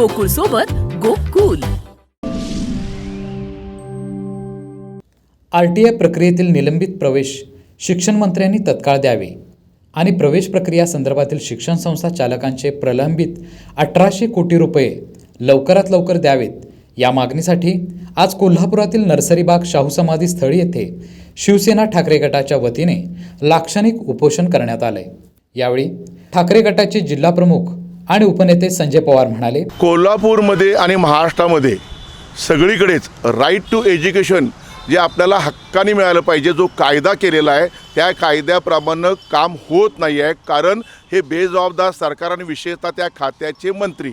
गोकुळ सोबत Gokul. R T I प्रक्रियेतील निलंबित प्रवेश शिक्षण मंत्र्यांनी तत्काळ द्यावे आणि प्रवेश प्रक्रिया संदर्भातील शिक्षण संस्था चालकांचे प्रलंबित अठराशे कोटी रुपये लवकरात लवकर द्यावेत. या मागणीसाठी आज कोल्हापुरातील नर्सरीबाग शाहू समाधी स्थळी येथे शिवसेना ठाकरे गटाच्या वतीने लाक्षणिक उपोषण करण्यात आले यावेळी ठाकरे गटाचे जिल्हा प्रमुख आणि उपनेते संजय पवार म्हणाले कोल्हापूरमध्ये आणि महाराष्ट्रामध्ये सगळीकडेच राईट टू एज्युकेशन जे आपल्याला हक्काने मिळालं पाहिजे जो कायदा केलेला आहे त्या कायद्याप्रमाणे काम होत नाही आहे कारण हे बेजबाबदार सरकार आणि विशेषतः त्या खात्याचे मंत्री.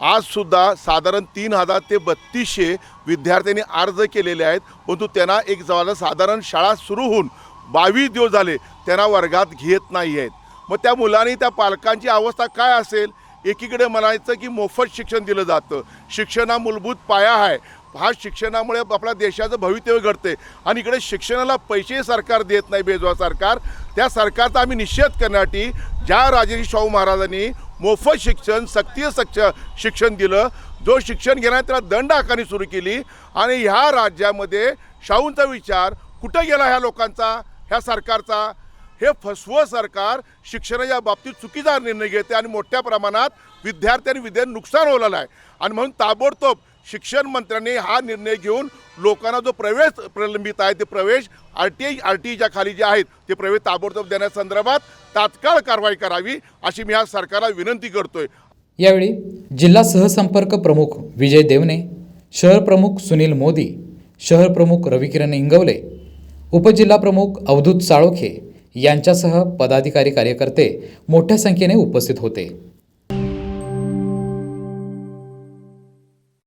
आजसुद्धा साधारण तीन हजार ते बत्तीसशे विद्यार्थ्यांनी अर्ज केलेले आहेत परंतु त्यांना एक जवळ साधारण शाळा सुरू होऊन बावीस दिवस झाले त्यांना वर्गात घेत नाही आहेत मग त्या मुलांनी त्या पालकांची अवस्था काय असेल? एकीकडे म्हणायचं की मोफत शिक्षण दिलं जातं. शिक्षण हा मूलभूत पाया आहे. हा शिक्षणामुळे आपल्या देशाचं भवितव्य घडते. आणि इकडे शिक्षणाला पैसे सरकार देत नाही बेजवा सरकार. त्या सरकारचा आम्ही निषेध करण्यासाठी ज्या राजेश शाहू महाराजांनी मोफत शिक्षण सक्तीय सक्ष शिक्षण दिलं जो शिक्षण घेणार त्याला दंड आकारणी सुरू केली आणि ह्या राज्यामध्ये शाहूंचा विचार कुठं गेला ह्या लोकांचा ह्या सरकारचा? हे फसवं सरकार शिक्षणाच्या बाबतीत चुकीचा निर्णय घेते आणि मोठ्या प्रमाणात विद्यार्थी आणि विद्यार्थी नुकसान होलेलं आहे. आणि म्हणून ताबडतोब शिक्षण मंत्र्यांनी हा निर्णय घेऊन लोकांना जो प्रवेश प्रलंबित आहे ते प्रवेश R T I R T आयच्या खाली जे आहेत ते प्रवेश ताबडतोब देण्यासंदर्भात तात्काळ कारवाई करावी अशी मी ह्या सरकारला विनंती करतोय. यावेळी जिल्हा सहसंपर्क प्रमुख विजय देवने शहर प्रमुख सुनील मोदी शहर प्रमुख रविकिरण इंगवले उपजिल्हा प्रमुख अवधूत साळोखे यांच्यासह पदाधिकारी कार्यकर्ते मोठ्या संख्येने उपस्थित होते.